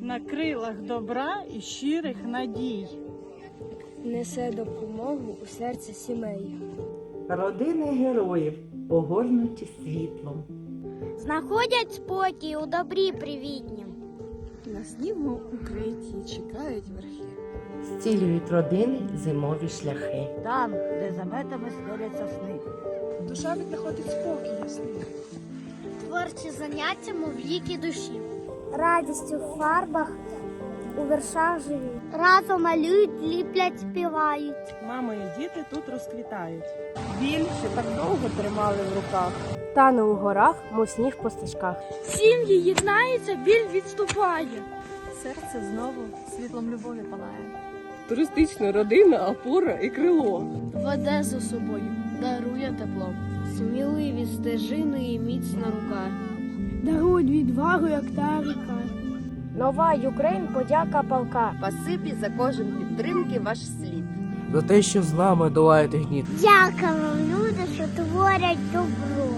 на крилах добра і щирих надій. несе допомогу у серце сімей. Родини героїв огорнуті світлом. Знаходять спокій у добрі привітнім. На снігу укриті чекають верхи. Зцілюють родини зимові шляхи. Там, де за метами стеляться сни. Душа віднаходить спокій ясний. Творчі заняття мов ліки душі. Радістю в фарбах у вершах живі. Разом малюють, ліплять, співають. Мами і діти тут розквітають. Біль, що так довго тримали в руках. Тане у горах, мов сніг по стежках. Сім'ї єднаються, біль відступає. Серце знову світлом любові палає. Туристична родина, опора і крило. Веде за собою, дарує тепло. Сміливі стежини і міцна рука. Дарують відвагу, як та ріка. Нова Юкрейн, подяка полка. Спасибі за кожен підтримки ваш слід. за те, що з нами долаєте гніт. Дякую вам, люди, що творять добро.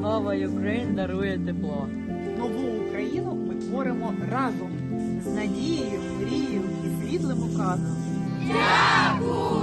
Нова Україн дарує тепло. Нову Україну ми творимо разом з надією, мрією і світлим указом. Дякуємо!